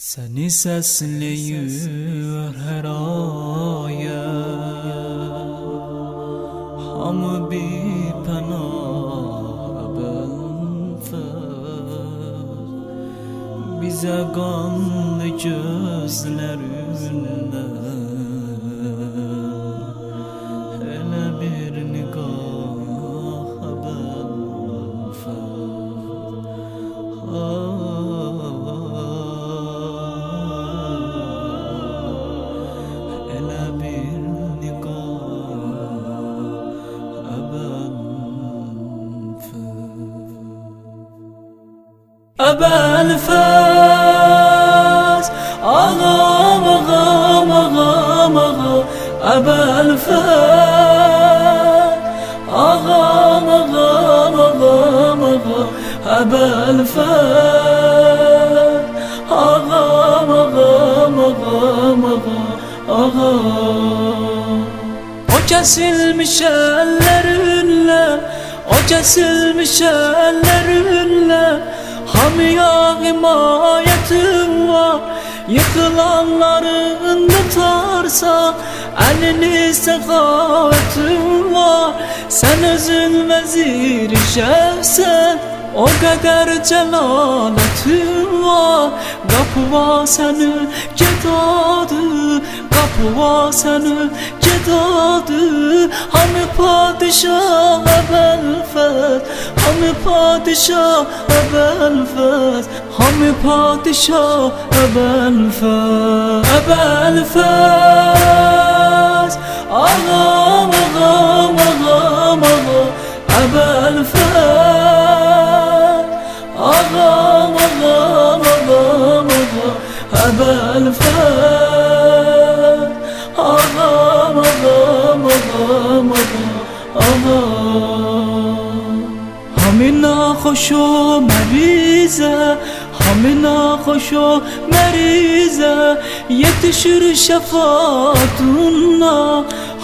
Seni sesliyor her aya. Hamı bir pənah bənfəz Bize qanlı gözlərinlə Fəz Ağam, ağam, ağam, ağam Əbəl fəz Ağam, ağam, ağam, ağam Əbəl fəz Ağam, ağam, ağam, ağam Ağam O kesilmiş ellerinle O kesilmiş ellerinle Hamiya himayetin var Yıkılanların tutarsa Elini sekavetin var. Sen özün vezir şefsen o kadar celaletin var Kapı var senin cedadı Kapı var senin cedadı Hani padişah belfet Hani padişah belfet Hani padişah belfet Belfet. Ağam ağam ağam ağam Ebelfet آقا آقا آقا آقا أبا الفا آقا آقا آقا آقا همه ناخوش و مریضه همه ناخوش و مریضه یه شور شفاتون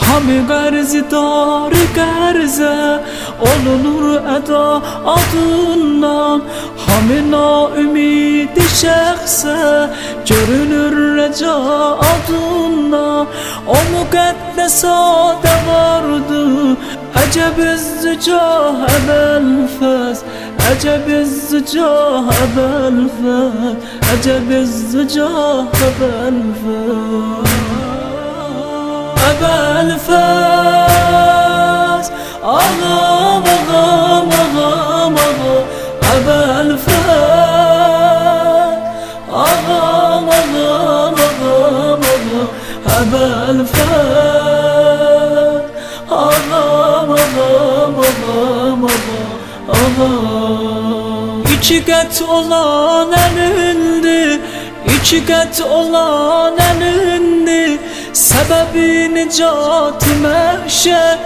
همه قرض داره قرضه Olunur eda adına. Hamina ümidi şahse Görünür reca adına. O mukaddesade vardı Acep izzicah belfez Acep izzicah belfez Acep izzicah belfez Ebelfez İki kat olan elindi İki kat olan elindi. Sebebi nicati meşe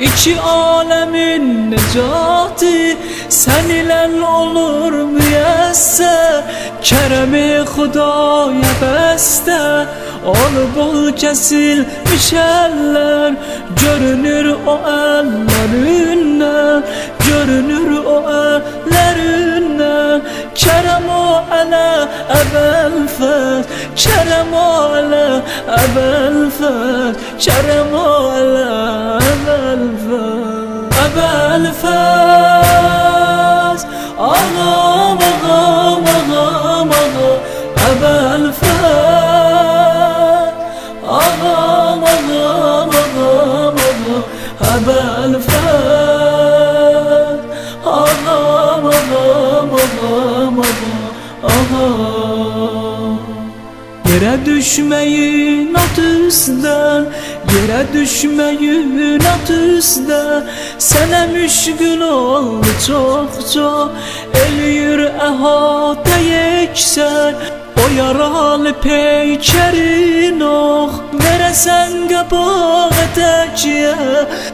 İki alemin necati. Sen ile olur müyesser Keremi Hudaya beste Ol bul kesilmiş eller Görünür o ellerinden Görünür o ellerinden Kerem o ele ebelfet Kerem o ele ebelfet Kerem o ele ebelfet Ebelfet Ağam ağam düşməyimin at üstə Sənə müşqün oldu çox-çox Eləyir əhatə yeksən O yaralı peykərin ox oh. Verəsən qabağa təkiyə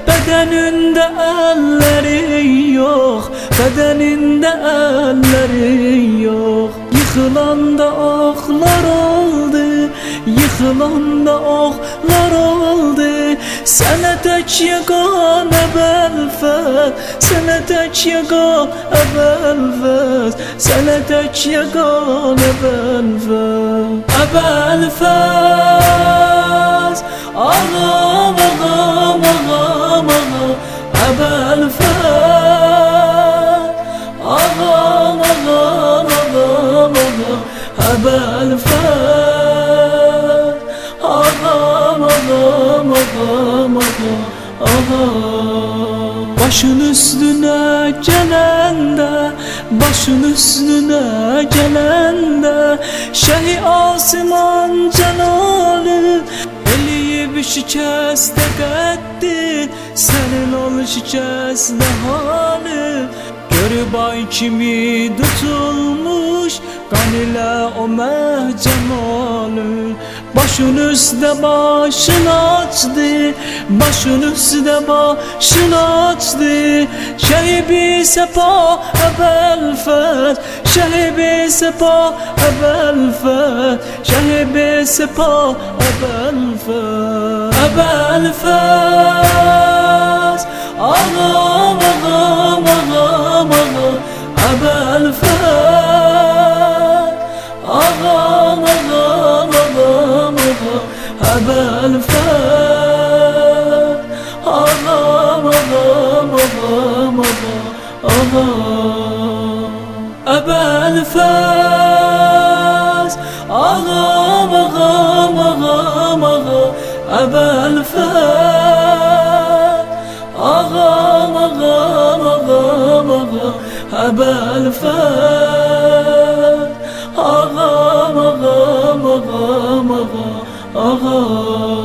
Bədənində əllərin yox Bədənində əllərin yox Yıxılanda oxlar oldu. Yıxılanda oxlar oldu. Sana tek yegane belfet Sana tek yegane belfet Sana tek yegane belfet Belfet Ağam ağam ağam ağam Belfet Ağam ağam Başın üstüne gelende Başın üstüne gelende Şehi Asiman Celalü Eliyi bir şikeste ettin. Senin ol şikeste hali Görüp ay kimi tutulmuş Kan ile o mehcemalü Başın üstte başın açtı Başın üstte başın açtı. Şehibi sepa ebelfet Şehibi sepa ebelfet Şehibi sepa ebelfet Ebelfet Ağam ağam ağam ağam Ebelfet Ağam ağam ağam ağam Ebelfet Ağam ağam ağam ağam ağam Ebelfet Ebelfet Ağam ağam ağam ağam ağam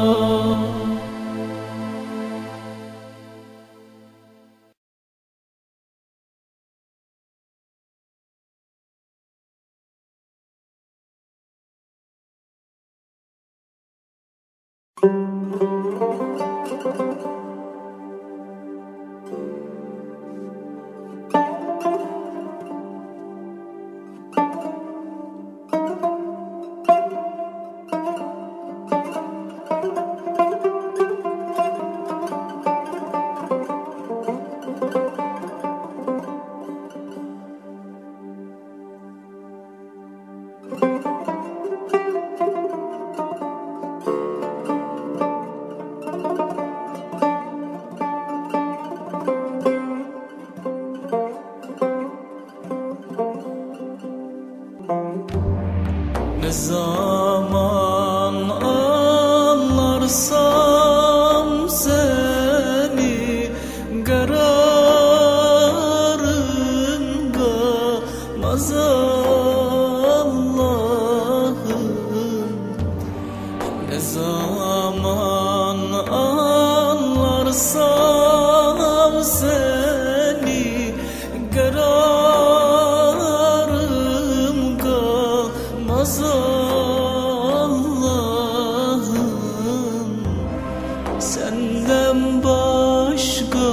Senden başka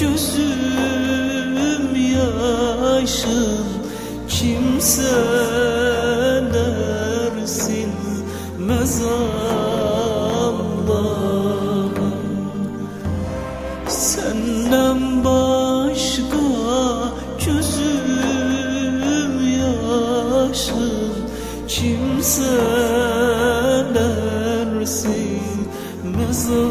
gözüm yaşım. Kimseler silmez Allah'ım Senden başka gözüm yaşım. Kimseler silmez Sen